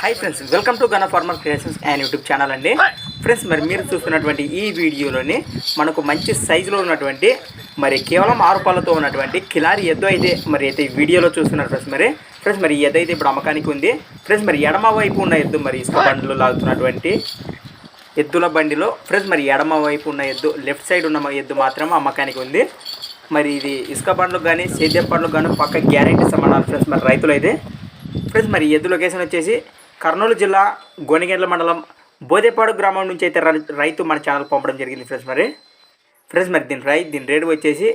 Hi friends welcome to Gana farmer creations and YouTube channel అండి. Friends మరి మీరు చూస్తున్నటువంటి ఈ వీడియోలోని మనకు మంచి సైజులో ఉన్నటువంటి మరి కేవలం ఆరు పాలతో ఉన్నటువంటి కిలారి ఎద్దు అయితే మరి అయితే ఈ వీడియోలో చూస్తున్నారు ఫ్రెండ్స్ మరి. ఫ్రెండ్స్ మరి ఎద్దు అయితే ఇప్పుడు అమ్మకానికి ఉంది. ఫ్రెండ్స్ మరి ఎడమ వైపు ఉన్న ఎద్దు మరి ఇసుక బండ్లు లాగుతున్నటువంటి ఎద్దుల బండిలో ఫ్రెండ్స్ మరి ఎడమ వైపు ఉన్న ఎద్దు లెఫ్ట్ సైడ్ ఉన్న ఎద్దు మాత్రం అమ్మకానికి ఉంది. మరి ఇది ఇసుక బండ్లకు కానీ సేద్యం పండ్లకు కానీ పక్క గ్యారెంటీ ఇస్తామన్నారు ఫ్రెండ్స్ మరి రైతులు అయితే ఫ్రెండ్స్ మరి ఎద్దు లొకేషన్ వచ్చేసి కర్నూలు జిల్లా గోనిగెండ్ల మండలం బోదేపాడు గ్రామం నుంచి అయితే రై- రైతు మన ఛానల్ పంపడం జరిగింది ఫ్రెండ్స్ మరి. ఫ్రెండ్స్ మరి దీని రై దీని రేటు వచ్చేసి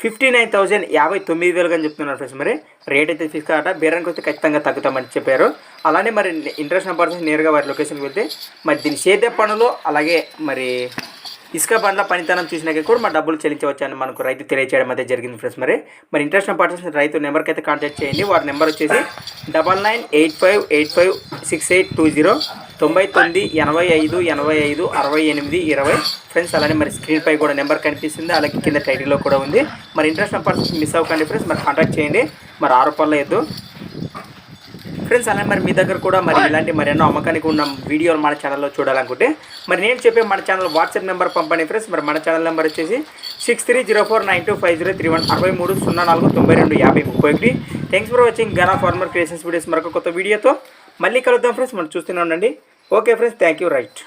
ఫిఫ్టీ నైన్ థౌజండ్ యాభై తొమ్మిది వేలుగా అని చెప్తున్నారు ఫ్రెండ్స్ మరి. రేట్ అయితే తీసుకురాట కాట బేరానికి వస్తే ఖచ్చితంగా తగ్గుతామని చెప్పారు. అలానే మరి ఇంట్రెస్ట్ పర్సన్స్ నేరుగా వారి లొకేషన్కి వెళ్తే మరి దీని సేద్య పనులు అలాగే మరి ఇసుక బండ్ల పనితనం చూసినాక కూడా మా డబ్బులు చెల్లించవచ్చని మనకు రైతు తెలియచేయడం అయితే జరిగింది ఫ్రెండ్స్ మరి. మరి ఇంట్రెస్ట్ పర్సన్స్ రైతు నెంబర్కి అయితే కాంటాక్ట్ చేయండి. వారి నెంబర్ వచ్చేసి double nine eight five eight five six eight two zero తొంభై తొమ్మిది ఎనభై ఐదు ఎనభై ఐదు అరవై ఎనిమిది ఇరవై. ఫ్రెండ్స్ అలానే మరి స్క్రీన్పై కూడా నెంబర్ కనిపిస్తుంది. అలాగే కింద టైటిల్లో కూడా ఉంది. మరి ఇంట్రెస్ట్ పర్సన్స్ మిస్ అవ్వకండి ఫ్రెండ్స్ మరి కాంటాక్ట్ చేయండి. మరి ఆరు ఎద్దు ఫ్రెండ్స్ అలానే మరి మీ దగ్గర కూడా మరి ఇలాంటి మరెన్నో అమ్మకానికి ఉన్న వీడియోలు మన ఛానల్లో చూడాలనుకుంటే మరి నేను చెప్పే మన ఛానల్ వాట్సాప్ నెంబర్ పంపండి ఫ్రెండ్స్ మరి మన ఛానల్ నెంబర్ వచ్చేసి six three zero four nine two five zero three one అరవై మూడు సున్నా నాలుగు తొంభై రెండు యాభై ముప్పై ఒకటి thanks for watching Gana farmer creations videos మరొక కొత్త వీడియోతో మళ్ళీ కలుద్దాం ఫ్రెండ్స్ మనం చూస్తూనే ఉండండి. Okay friends thank you right.